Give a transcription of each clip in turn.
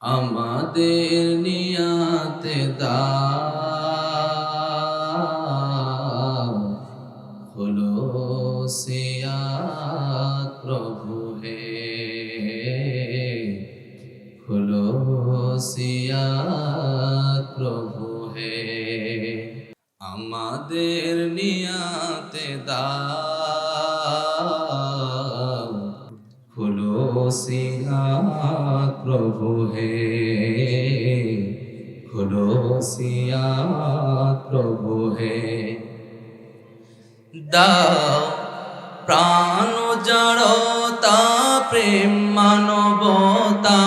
আমাদের নিয়াতে হলো সিয়াত প্রভু হে। হলো সিয়াত প্রভু হে। আমাদের নিয়াতে দাও। খুলো সিয়াত প্রভু হে। খুলো সিয়াত প্রভু হে। দাও প্রাণ জড়তা প্রেম মানবতা।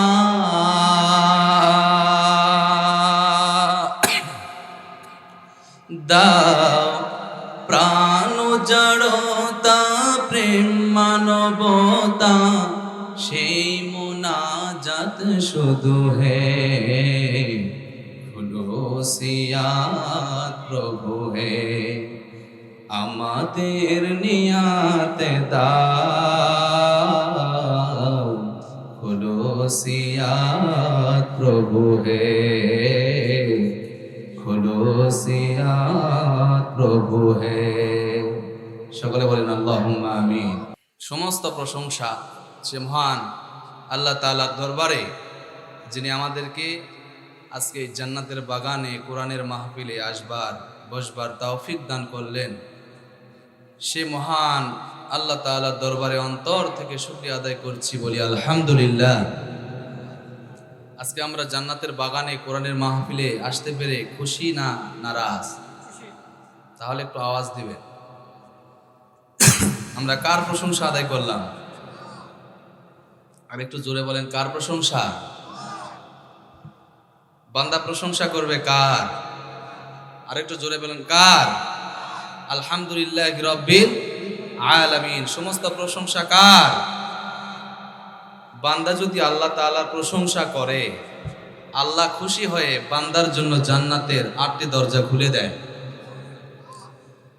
দাও প্রাণ জড়তা প্রেম মানবতা। সেই মোনাজাত শুধু হে। প্রভু হে। আমাদের নিয়াতে প্রভু হে। প্রভু হে। সকলে বলেন আল্লাহ আমিন। সমস্ত প্রশংসা সে মহান আল্লাহ তাআলার দরবারে, যিনি আমাদেরকে আজকে জান্নাতের বাগানে, কোরআনের মাহফিলে আসবার, বসবার তৌফিক দান করলেন। সে মহান আল্লাহ তাআলার দরবারে অন্তর থেকে শুকরিয়া আদায় করছি বলি আলহামদুলিল্লাহ। আজকে আমরা জান্নাতের বাগানে, কোরআনের মাহফিলে আসতে পেরে খুশি না নারাজ? তাহলে একটু আওয়াজ দিবেন। আমরা কার প্রশংসা আদায় করলাম? আর একটু জোরে বলেন, কার প্রশংসা? বান্দা প্রশংসা করবে কার? আর একটু জোরে বলেন, কার? আলহামদুলিল্লাহ রব্বিল আলামিন। সমস্ত প্রশংসা কার? বান্দা যদি আল্লাহ তাআলার প্রশংসা করে, আল্লাহ খুশি হয়ে বান্দার জন্য জান্নাতের আটটি দরজা খুলে দেয়।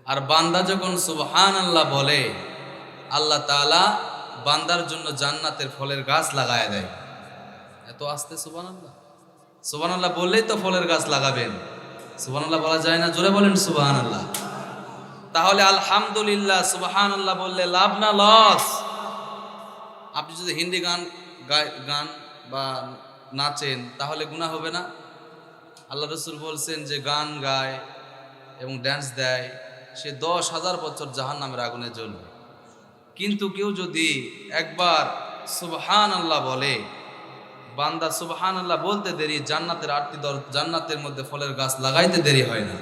আর বান্দা যখন সুবহান আল্লাহ বলে, আল্লাহ তাআলা বান্দার জন্য জান্নাতের ফলের গাছ লাগায় দেয়। এত আস্তে সুবহান আল্লাহ সুবহান আল্লাহ বললেই তো ফলের গাছ লাগাবেন। সুবহান আল্লাহ বলা যায় না, জোরে বলেন সুবহান আল্লাহ তাহলে আলহামদুলিল্লাহ সুবহান আল্লাহ বললে লাভ না লস? আপনি যদি হিন্দি গান গান বা নাচেন, তাহলে গুণা হবে না? আল্লাহ রসুল বলছেন যে গান গায় এবং ড্যান্স দেয়, সে দশ হাজার বছর জাহান নামের আগুনে জ্বলবে। কিন্তু কেউ যদি একবার সুবহান আল্লাহ বলে বান্দা সুবহান আল্লাহ বলতে দেরি, জান্নাতের আটটি দর, জান্নাতের মধ্যে ফলের গাছ লাগাইতে দেরি হয় না।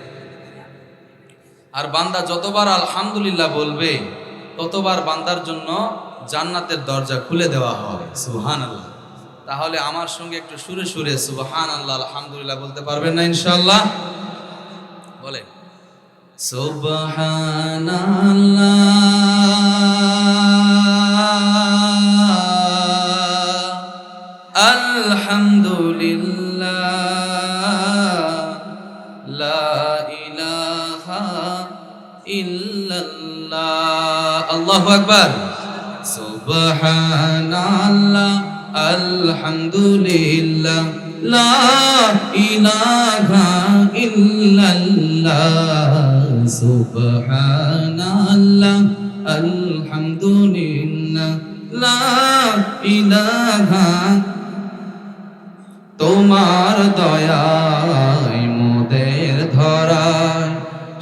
আর বান্দা যতবার আলহামদুলিল্লাহ বলবে, ততবার বান্দার জন্য জান্নাতের দরজা খুলে দেওয়া হয় সুবহান আল্লাহ তাহলে আমার সঙ্গে একটু সুরে সুরে সুবহান আল্লাহ আলহামদুলিল্লাহ বলতে পারবেন না ইনশাল্লাহ বলে সুবহান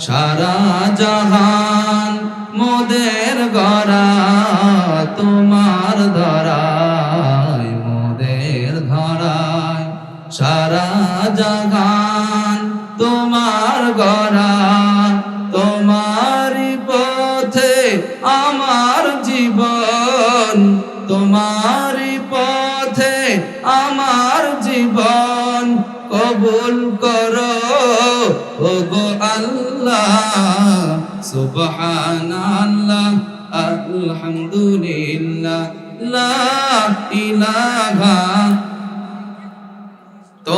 সারা জাহান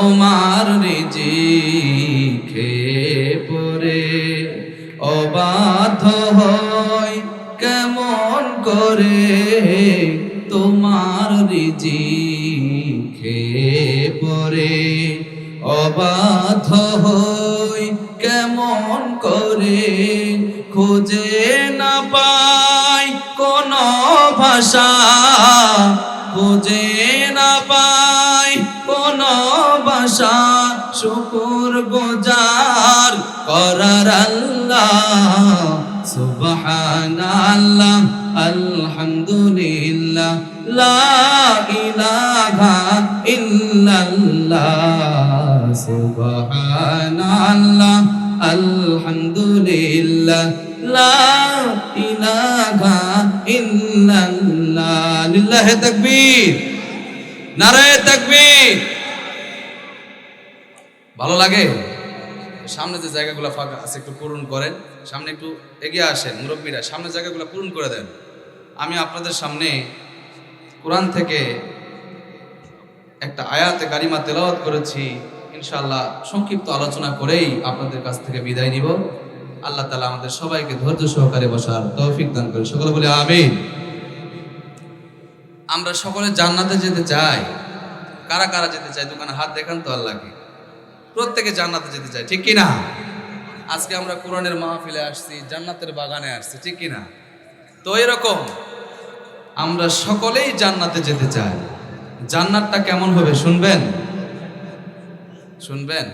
তোমার রিজিকে পরে অবাধ হয় কেমন করে তোমার রিজি খেয়ে পরে অবাধ হই কেমন করে খুঁজে না পাই কোন ভাষা, খুঁজে শুকুর গুজার করার আল্লাহ, সুবহানাল্লাহ, আলহামদুলিল্লাহ, লা ইলাহা ইল্লাল্লাহ, সুবহানাল্লাহ, আলহামদুলিল্লাহ, লা ইলাহা ইল্লাল্লাহ, লিল্লাহি তাকবীর, নারায়ে তাকবীর। ভালো লাগে? সামনে যে জায়গাগুলো ফাঁকা আছে, একটু পূরণ করেন। সামনে একটু এগিয়ে আসেন, মুরব্বীরা। সামনে জায়গাগুলো পূরণ করে দেন। আমি আপনাদের সামনে কোরআন থেকে একটা আয়াতে গারিমা তেলাওয়াত করেছি। ইনশাআল্লাহ সংক্ষিপ্ত আলোচনা করেই আপনাদের কাছ থেকে বিদায় নিব। আল্লাহ তালা আমাদের সবাইকে ধৈর্য সহকারে বসার তৌফিক দান করে সকলে বলে আমিন। আমরা সকলে জান্নাতে যেতে চাই। কারা কারা যেতে চাই দোকানে হাত দেখান তো আল্লাহকে। প্রত্যেকে জান্নাতে যেতে চায়, ঠিক কিনা? আজকে আমরা কোরআনের মাহফিলে আসছি, জান্নাতের বাগানে আসছি, ঠিক কিনা? তো এরকম, আমরা সকলেই জান্নাতে যেতে চাই। জান্নাতটা কেমন হবে শুনবেন? শুনবেন?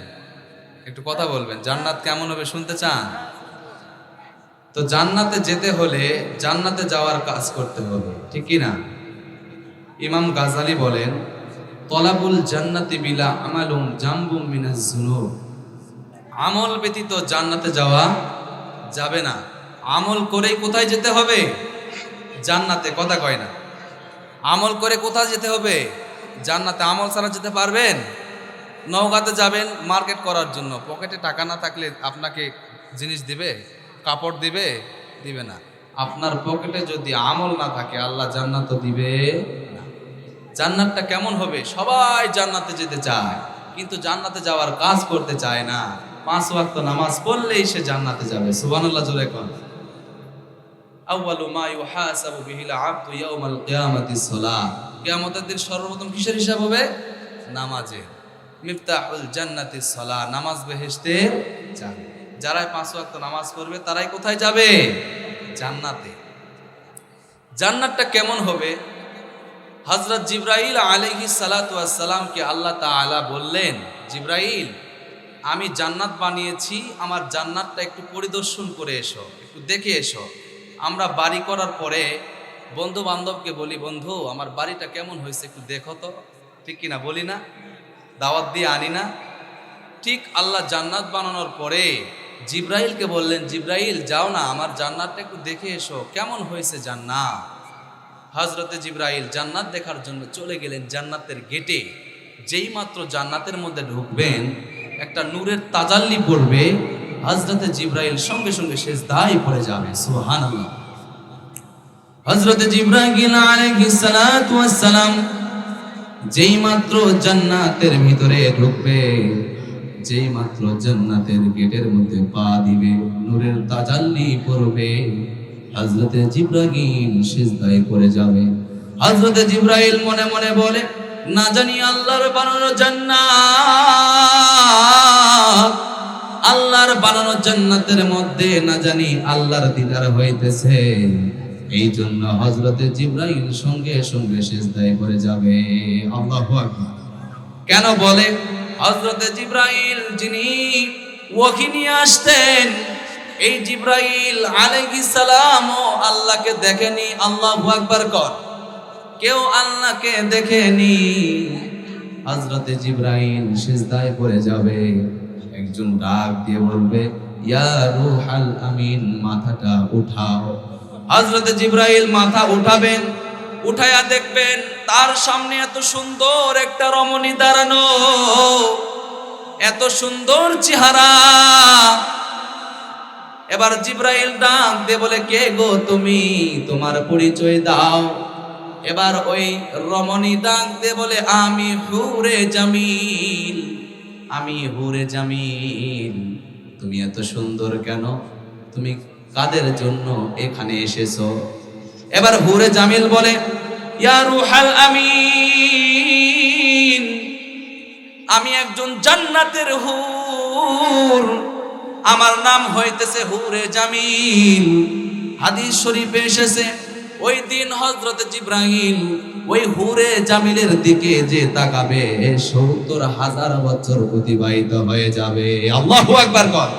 একটু কথা বলবেন, জান্নাত কেমন হবে শুনতে চান? তো জান্নাতে যেতে হলে জান্নাতে যাওয়ার কাজ করতে হবে, ঠিক কিনা? ইমাম গাজালি বলেন তলাবুল জান্নাতি বিলা আমালুম জাম্বুম মিনাজ আমল ব্যতীত জান্নাতে যাওয়া যাবে না। আমল করেই কোথায় যেতে হবে? জান্নাতে, কথা কয় না। আমল করে কোথায় যেতে হবে? জান্নাতে আমল ছাড়া যেতে পারবেন? নৌকাতে যাবেন মার্কেট করার জন্য। পকেটে টাকা না থাকলে আপনাকে জিনিস দিবে? কাপড় দিবে? দিবে না। আপনার পকেটে যদি আমল না থাকে, আল্লাহ জান্নাত দিবে না। জান্নাতটা কেমন হবে? সবাই জান্নাতে যেতে চায়, কিন্তু জান্নাতে যাওয়ার কাজ করতে চায় না। পাঁচ ওয়াক্ত নামাজ পড়লেই সে জান্নাতে যাবে। সুবহানাল্লাহ, জোরে কোন। আউয়ালু মা ইউহাসাবু বিহিল আবদু ইয়াউমাল কিয়ামাতিস সালাহ কিয়ামতের দিন সর্বপ্রথম কিসের হিসাব হবে? নামাজে। মিফতাহুল জান্নাতিস সালাহ নামাজ বেহেশতে যাবে যারাই পাঁচ ওয়াক্ত নামাজ পড়বে, তারাই কোথায় যাবে? জান্নাতে। জান্নাতটা কেমন হবে? হজরত জিব্রাইল আলহি সালাতামকে আল্লাহ তাআলা বললেন, জিব্রাইল, আমি জান্নাত বানিয়েছি, আমার জান্নাতটা একটু পরিদর্শন করে এসো, একটু দেখে এসো। আমরা বাড়ি করার পরে বন্ধু বান্ধবকে বলি, বন্ধু, আমার বাড়িটা কেমন হয়েছে একটু দেখো তো, ঠিক কিনা বলি না? দাওয়াত দিয়ে আনি না? ঠিক আল্লাহ জান্নাত বানানোর পরে জিব্রাইলকে বললেন, জিব্রাইল, যাও না, আমার জান্নাতটা একটু দেখে এসো, কেমন হয়েছে জান্নাত? হজরতে জিব্রাইল জান্নাত দেখার জন্য চলে গেলেন জান্নাতের গেটে যেই মাত্র জান্নাতের মধ্যে ঢুকবেন, একটা নূরের তাজাল্লি পড়বে হজরতে জিব্রাইল সঙ্গে সঙ্গে শেষ দায় পড়ে যাবে। সুহান হজরতে জিব্রাইল আলাইহিস সালাতু ওয়াস সালাম যেই মাত্র জান্নাতের ভিতরে ঢুকবে, যেই মাত্র জান্নাতের গেটের মধ্যে পা দিবে, নূরের তাজাল্লি পড়বে। হজরতে জিব্রাহিম সিজদায় করে যাবে। হজরতে জিব্রাইল মনে মনে বলে, না জানি আল্লাহর বানানো জান্নাত। আল্লাহর বানানো জান্নাতের মধ্যে না জানি আল্লাহর দিদার হইতেছে। এই জন্য হজরতে জিব্রাইল সঙ্গে সঙ্গে সিজদায় করে যাবে। আল্লাহু কেন বলে? হজরতে জিব্রাইল যিনি ওয়াহি নিয়ে আসতেন এই জিব্রাইল আলাইহিস সালাম ও আল্লাহকে দেখেনি, আল্লাহু আকবার কর। কেউ আল্লাহকে দেখেনি। হযরতে জিব্রাইল সিজদায় পড়ে যাবে, একজন ডাক দিয়ে বলবে, ইয়া রূহাল আমিন, মাথাটা উঠাও। হযরতে জিব্রাইল মাথা উঠাবেন, উঠায়া দেখবেন তার সামনে এত সুন্দর একটা রমণী দাঁড়ানো। এত সুন্দর চেহারা। এবার জিব্রাইল ডাক দে বলে, কে গো তুমি? তোমার পরিচয় দাও। এবার ওই রমণী ডাক দে বলে, আমি হুরে জামিল, আমি হুরে জামিল। তুমি এত সুন্দর কেন? তুমি কাদের জন্য এখানে এসেছ? এবার হুরে জামিল বলে, ইয়া রুহাল আমিন, আমি একজন জান্নাতের হুর। আমার নাম হইতেছে হুরে জামিল। হাদিস শরীফে এসেছে, ওই দিন হজরত জিব্রাহিম ওই হুরে জামিলের দিকে যে তাকাবে সত্তর হাজার বছর অতিবাহিত হয়ে যাবে। আল্লাহু একবার কর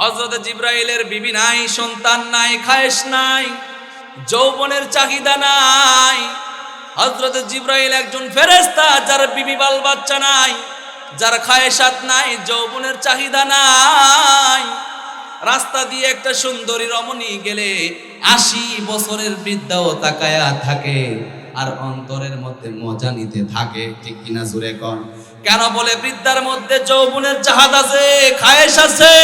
হজরত জিব্রাইলের বিবি নাই, সন্তান নাই, খায়েশ নাই, যৌবনের চাহিদা নাই। হজরত জিব্রাইল একজন ফেরেস্তা যার বিবি বাল বাচ্চা নাই। যার খায়েশাত নাই, যৌবনের চাহিদা নাই। রাস্তা দিয়ে একটা সুন্দরী রমণী গেলে আশি বছরের বৃদ্ধাও তাকায়া থাকে আর অন্তরের মধ্যে মজা নিতে থাকে, ঠিক কিনা জুড়ে কন? কেন বলে বৃদ্ধার মধ্যে যৌবনের চাহাদ আছে, খায়েশ আছে?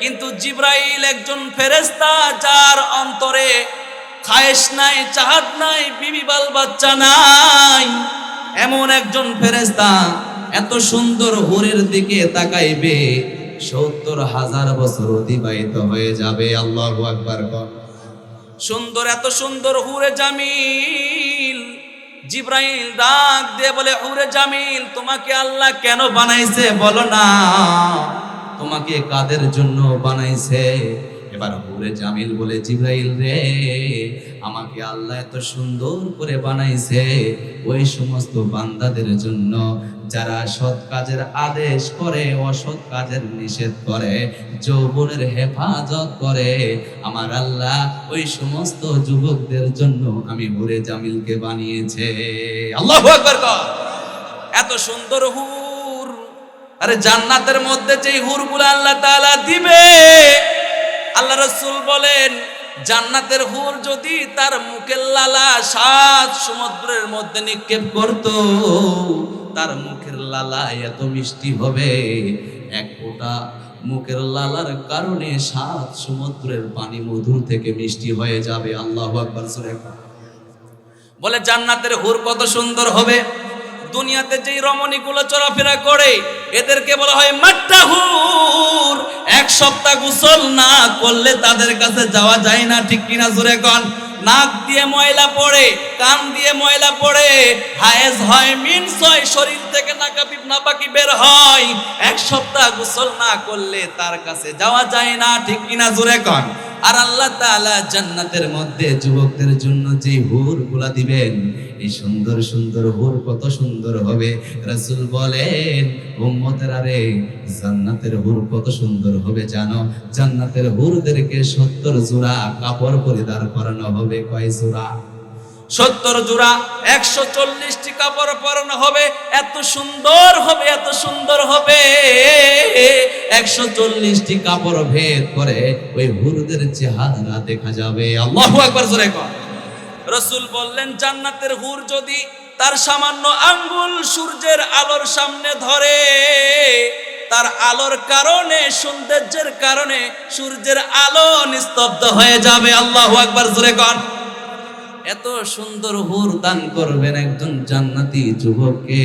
কিন্তু জিব্রাইল একজন ফেরেস্তা যার অন্তরে খায়েশ নাই, চাহাত নাই, বিবি বাল বাচ্চা নাই। এমন একজন ফেরেস্তা এত সুন্দর হুরের দিকে তাকাইবে, সত্তর হাজার বছর অতিবাহিত হয়ে যাবে, আল্লাহ আকবার কর সুন্দর, এত সুন্দর হুরে জামিল। জিব্রাইল ডাক দিয়ে বলে, হুরে জামিল, তোমাকে আল্লাহ কেন বানাইছে? বলো না। তোমাকে কাদের জন্য বানাইছে? এবার হুরে জামিল বলে, জিব্রাইল রে, আমাকে আল্লাহ এত সুন্দর করে বানাইছে। ওই সমস্ত বান্দাদের জন্য যারা সৎ কাজের আদেশ করে, অসৎ কাজের নিষেধ করে, যৌবনের হেফাজত করে, আমার আল্লাহ ওই সমস্ত যুবকদের জন্য আমি হুরে জামিলকে বানিয়েছে। আল্লাহ এত সুন্দর হুর। আরে জান্নাতের মধ্যে যেই হুরগুলো আল্লাহ তাআলা দিবে আল্লাহ রসুল বলেন, জান্নাতের হুর যদি তার মুখের লালা সাত সমুদ্রের মধ্যে নিক্ষেপ করত, তার মুখের লালা এত মিষ্টি হবে। এক ফোঁটা মুখের লালার কারণে সাত সমুদ্রের পানি মধুর থেকে মিষ্টি হয়ে যাবে। আল্লাহ বলে, জান্নাতের হুর কত সুন্দর হবে। দুনিয়াতে যেই রমণীগুলো চলাফেরা করে এদেরকে বলা হয় মাট্টা হুর এক সপ্তাহ গোসল না করলে তাদের কাছে যাওয়া যায় না, ঠিক কিনা জোরে কন? নাক দিয়ে ময়লা পড়ে, কান দিয়ে ময়লা পড়ে, হায়েজ হয়, মিনস হয়, শরীর থেকে নাকাপি নাপাকি বের হয়। এক সপ্তাহ গোসল না করলে তার কাছে যাওয়া যায় না, ঠিক কিনা জোরে কন? আর আল্লাহ তাআলা জান্নাতের মধ্যে যুবকদের জন্য যে হুরগুলা দিবেন এই সুন্দর সুন্দর হুর কত সুন্দর হবে। রাসূল বলেন, উম্মতের আরে, জান্নাতের হুর কত সুন্দর হবে জানো? জান্নাতের হুরদেরকে সত্তর জোড়া কাপড় পরিধান করানো হবে। কয় জোড়া? সত্তর জোড়া, একশো চল্লিশটি কাপড় পরানো হবে। এত সুন্দর হবে, এত সুন্দর হবে। একশো চল্লিশটি কাপড় ভেদ করে ওই হুরদের চেহারা দেখা যাবে। আল্লাহ একবার জোরে কর রসুল বললেন, জান্নাতের হুর যদি তার সামান্য আঙ্গুল সূর্যের আলোর সামনে ধরে, তার আলোর কারণে, সৌন্দর্যের কারণে সূর্যের আলো নিস্তব্ধ হয়ে যাবে। আল্লাহ একবার জোরে কর এত সুন্দর হুর দান করবেন একজন জান্নাতি যুবককে।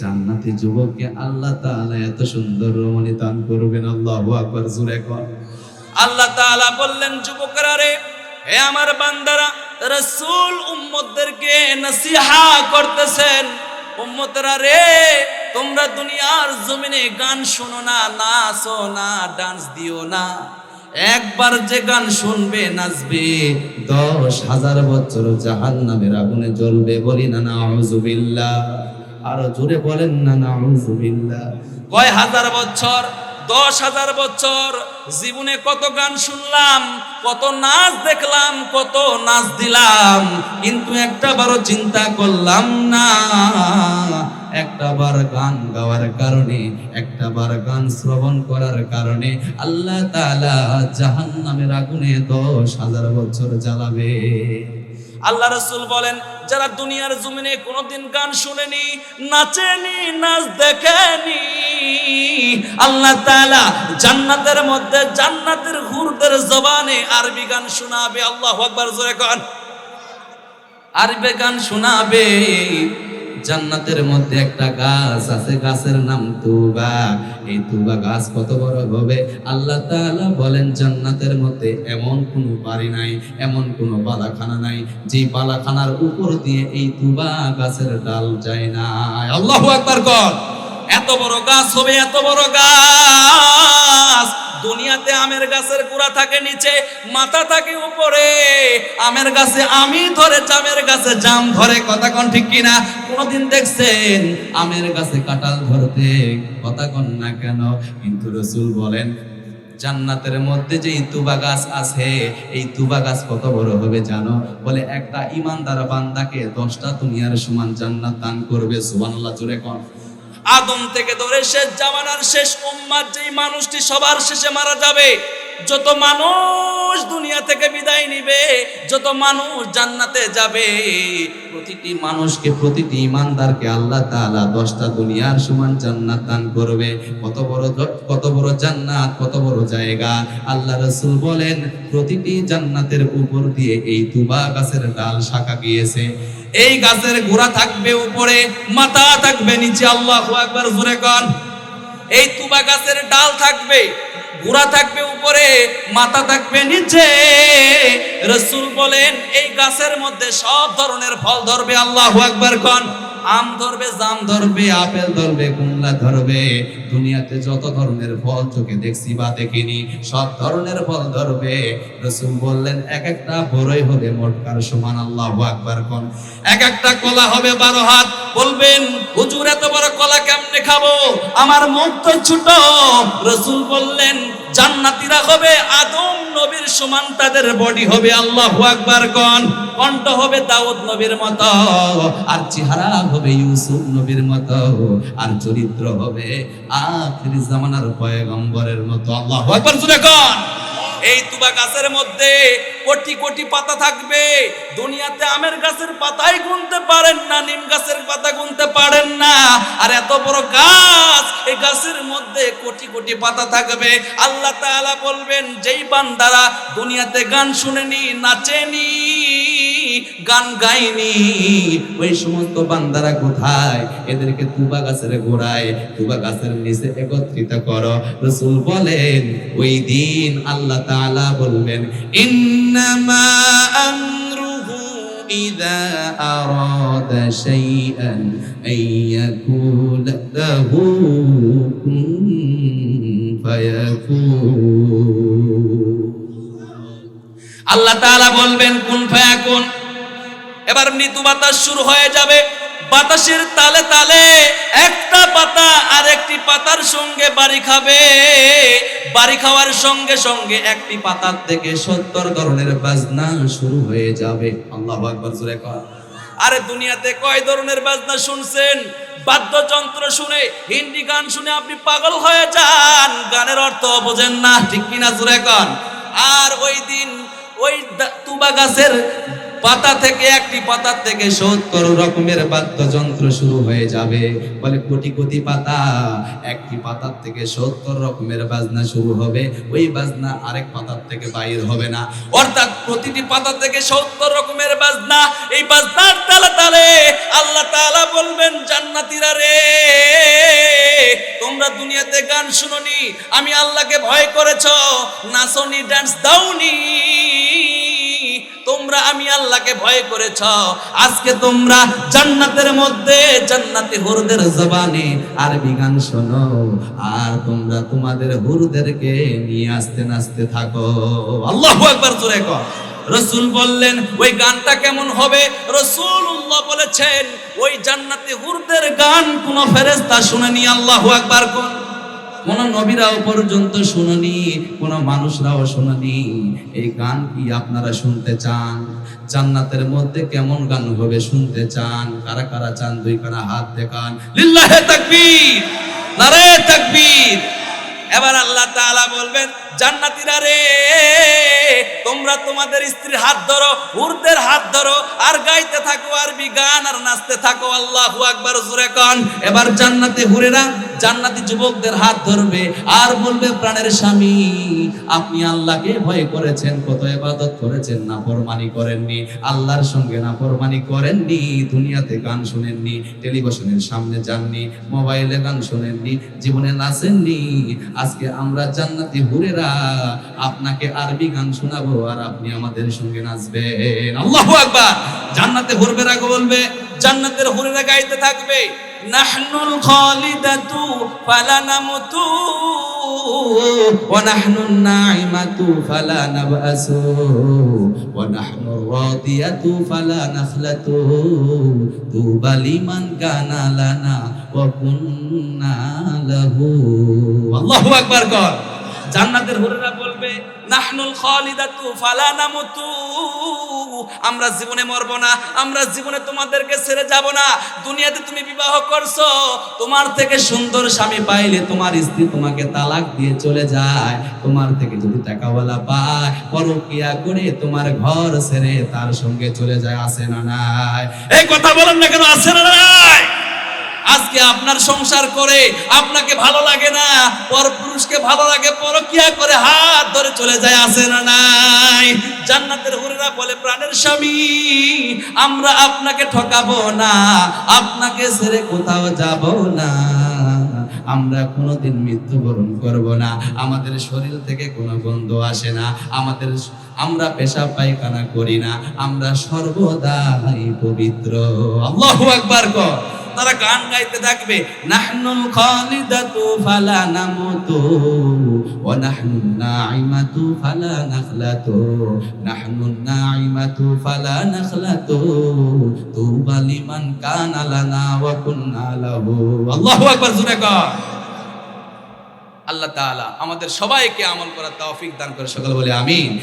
জান্নাতি যুবককে আল্লাহ তাআলা এত সুন্দর রমণী দান করবেন, আল্লাহু আকবার, জোরে কর আল্লাহ তাআলা বললেন, যুবকরা রে, হে আমার বান্দারা রাসূল উম্মতদেরকে নসিহা করতেছেন। উম্মতরা, রে, তোমরা দুনিয়ার জমিনে গান শোনো না, নাচো না, ডান্স দিও না। একবার যে গান শুনবে, নাচবে। দশ হাজার বছর জাহান নামের আগুনে জ্বলবে। বলি, না না আরও জোরে বলেন, না না কয় হাজার বছর? দশ হাজার বছর জীবনে কত গান শুনলাম, কত নাচ দেখলাম, কত নাচ দিলাম, কিন্তু একটা বারও চিন্তা করলাম না। একটা বার গান গাওয়ার কারণে একটা বার গান শ্রবণ করার কারণে আল্লাহ তাআলা জাহান্নামের আগুনে দশ হাজার বছর জ্বালাবে। আল্লাহ রসুল বলেন, যারা দুনিয়ার জমিনে কোনোদিন গান শুনেনি, নাচেনি, নাচ দেখেনি, আল্লাহ তাআলা জান্নাতের মধ্যে জান্নাতের হুরদের জবানে আরবি গান শোনাবে। আল্লাহ আকবার, জোরে কন। আরবি গান শোনাবে। জান্নাতের মধ্যে একটা গাছ আছে, গাছের নাম তুবা। এই তুবা গাছ কত বড় হবে? আল্লাহ তাআলা বলেন, জান্নাতের মধ্যে এমন কোনো বাড়ি নাই, এমন কোনো বালাখানা নাই, যে বালাখানার উপর দিয়ে এই তুবা গাছের ডাল যায় না। আল্লাহু আকবার কর। এত বড় গাছ হবে, এত বড় গাছ। দুনিয়াতে আমের গাছের গোড়া থাকে নিচে, মাথা থাকে উপরে। আমের গাছে আমি ধরে, জামের গাছে জাম ধরে, কথা কন ঠিক কিনা? কোনদিন দেখছেন আমের গাছে কাঁঠাল ধরতে কথা কন না কেন? কিন্তু রসুল বলেন, জান্নাতের মধ্যে যে তুবা গাছ আছে, এই তুবা গাছ কত বড় হবে জানো? বলে, একটা ইমানদার বান্দাকে দশটা দুনিয়ার সমান জান্নাত দান করবে, সুবহানাল্লাহ, জোরে কন। আদম থেকে ধরে শেষ জামানার শেষ উম্মার যেই মানুষটি সবার শেষে মারা যাবে যত মানুষ দুনিয়া থেকে বিদায় নিবে, যত মানুষ জান্নাতে যাবে, প্রতিটি মানুষকে, প্রতিটি ইমানদারকে আল্লাহ তাআলা দশটা দুনিয়ার সমান জান্নাত দান করবে। কত বড় কত বড় জান্নাত, কত বড় জায়গা। আল্লাহ রাসূল বলেন, প্রতিটি জান্নাতের উপর দিয়ে এই তুবা গাছের ডাল শাখা গিয়েছে। এই গাছের গোড়া থাকবে উপরে, মাথা থাকবে নিচে। আল্লাহু আকবার, জোরে কন। এই তুবা গাছের ডাল থাকবে গোড়া থাকবে উপরে মাথা থাকবে নিচে। রসুল বলেন, এই গাছের মধ্যে সব ধরনের ফল ধরবে, আল্লাহ একবার কন। আম ধরবে, জাম ধরবে, আপেল ধরবে কুমলা ধরবে। দুনিয়াতে যত ধরনের ফল চোখে দেখছি বা দেখিনি, সব ধরনের ফল ধরবে। রসুল বললেন, এক একটা বড়ই হবে মোটকার সমান আল্লাহু আকবার কোন। এক একটা কলা হবে বারো হাত। বলবেন, হুজুর, এত বড় কলা কেমনে খাব? আমার মুখ তো ছোট। রসুল বললেন, জান্নাতীরা হবে আদম নবীর সমান, তাদের বডি হবে আল্লাহু আকবার কোন। কণ্ঠ হবে দাউদ নবীর মতো। আর চেহারা হবে ইউসুফ নবীর মতো আর চরিত্র হবে আখির জামানার পয়গম্বরের মতো। আল্লাহ একবার শুনে এই তুবা গাছের মধ্যে কোটি কোটি পাতা থাকবে। দুনিয়াতে আমের গাছের পাতাই গুনতে পারেন না, নিম গাছের পাতা গুনতে পারেন না। আর এত বড় গাছ, এই গাছের মধ্যে কোটি কোটি পাতা থাকবে। আল্লাহ তাআলা বলবেন, যেই বান্দারা দুনিয়াতে গান শুনেনি, নাচেনি, গান গায়নি, ওই সমস্ত বান্দারা কোথায়? এদেরকে তুবা গাছের গোড়ায়, তুবা গাছের নিচে একত্রিত করো। রসুল বলেন, ওই দিন আল্লাহ তাআলা বলবেন আল্লাহ তাআলা বলবেন কুন ফায়াকুন? এবার মৃদু বাতাস শুরু হয়ে যাবে। বাতাসের তালে তালে একটা পাতা আর একটি পাতার সঙ্গে বাড়ি খাবে। বাড়ি খাওয়ার সঙ্গে সঙ্গে একটি পাতার থেকে সত্তর ধরনের বাজনা শুরু হয়ে যাবে। আল্লাহ আকবর, জোরে আরে দুনিয়াতে কয় ধরনের বাজনা শুনছেন? বাদ্যযন্ত্র শুনে, হিন্দি গান শুনে আপনি পাগল হয়ে যান। গানের অর্থ বোঝেন না, ঠিক কিনা জোরে আর ওই দিন ওই তুবা গাছের পাতা থেকে একটি পাতার থেকে সত্তর রকমের বাদ্যযন্ত্র শুরু হয়ে যাবে। বলে কোটি কোটি পাতা, একটি পাতার থেকে সত্তর রকমের বাজনা শুরু হবে। ওই বাজনা আরেক পাতার থেকে বাইর হবে না। অর্থাৎ প্রতিটি পাতা থেকে সত্তর রকমের বাজনা, এই বাজনার তালে তালে আল্লাহ তাআলা বলবেন, জান্নাতীরা রে, তোমরা দুনিয়াতে গান শুনোনি, আমি আল্লাহকে ভয় করেছ, নাচনি ডান্স দাওনি। তোমরা আমি আল্লাহকে ভয় করেছ। আজকে তোমরা জান্নাতের মধ্যে, জান্নাতে হুরদের জবানে আরবি গান শোনো। আর তোমরা তোমাদের হুরদেরকে নিয়ে আসতে নাচতে থাকো। আল্লাহু আকবার জোরে কর। রসুল বললেন, ওই গানটা কেমন হবে? রসুল্লাহ বলেছেন, ওই জান্নাতে হুরদের গান কোন ফেরেস্তা শুনেনি। আল্লাহু আকবার কোন? কোন নবীরাও পর্যন্ত শুনুনি, কোন মানুষরাও শুনুনি। এই গান কি আপনারা শুনতে চান? জান্নাতের মধ্যে কেমন গান হবে শুনতে চান? কারা কারা চান? দুই কারা হাত দেখান। লিল্লাহে তাকবীর! নারে তাকবীর! এবার আল্লাহ তাআলা বলবেন জান্নাতীরা রে, তোমরা তোমাদের স্ত্রীর হাত ধরো হাত ধরো, আর গাইতে থাকো আর নাচতে থাকো, আল্লাহু আকবার, জোরে কন। এবার হুরেরা, জান্নাতি যুবকদের হাত ধরবে আর বলবে, প্রাণের স্বামী, আপনি আল্লাহকে ভয় করেছেন, কত ইবাদত করেছেন না ফরমানি করেননি, আল্লাহর সঙ্গে না ফরমানি করেননি, দুনিয়াতে গান শুনেননি, টেলিভিশনের সামনে যাননি, মোবাইলে গান শুনেননি, জীবনে নাচেননি, আজকে আমরা জান্নাতি হুরেরা আপনাকে আরবি গান শোনাবো আর আপনি আমাদের সঙ্গে নাচবেন। আল্লাহ আকবার। জান্নাতে হরবেরা বলবে, জান্নাতের হরেরা গাইতে থাকবে। নাহনুল খালিদাতু ফালা ওয়া নাহনুন নাইমাতু ফালা ওয়া নাহনুর রাদিয়াতু ফালা তুবা লিমান কানা লানা ওয়া কুন্না লাহু। আল্লাহু আকবার কর। জান্নাতের হুরেরা বলবে, নাহনুল খালিদাতু ফালা নামুতু। আমরা জীবনে মরব না, আমরা জীবনে তোমাদেরকে ছেড়ে যাব না। দুনিয়াতে তুমি বিবাহ করছ, তোমার থেকে সুন্দর স্বামী পাইলে তোমার স্ত্রী তোমাকে তালাক দিয়ে চলে যায়। তোমার থেকে যদি টাকাওয়ালা পায়, পরকিয়া করে তোমার ঘর ছেড়ে তার সঙ্গে চলে যায়, আসে না নাই? এই কথা বলেন না কেন, আসে না নাই? আজকে আপনার সংসার করে আপনাকে ভালো লাগে না, পর পুরুষকে ভালো লাগে, পরকিয়া করে হাত ধরে চলে যায় আসে না নাই? জান্নাতের হুরেরা বলে, প্রাণের স্বামী, আমরা আপনাকে ঠকাবো না, আপনাকে ছেড়ে কোথাও যাব না। আমরা কোনোদিন মৃত্যুবরণ করব না। আমাদের শরীর থেকে কোনো গন্ধ আসে না। আমাদের আমরা পেশা পায়খানা করি না, আমরা সর্বদাই পবিত্র। আল্লাহু আকবার কর। তারা গান গাইতে থাকবে, নাহনুল খালিদাতু ফালা নামুতু, ওয়া নাহনুন নাইমাতু ফালা নাখলাতু, নাহনুন নাইমাতু ফালা নাখলাতু, তুবা লিমান কানা লানা ওয়া কুন্না লাহু। আল্লাহু আকবার, জোরে কর। আল্লাহ তাআলা আমাদের সবাইকে আমল করার তৌফিক দান করে সকলে বলে আমিন।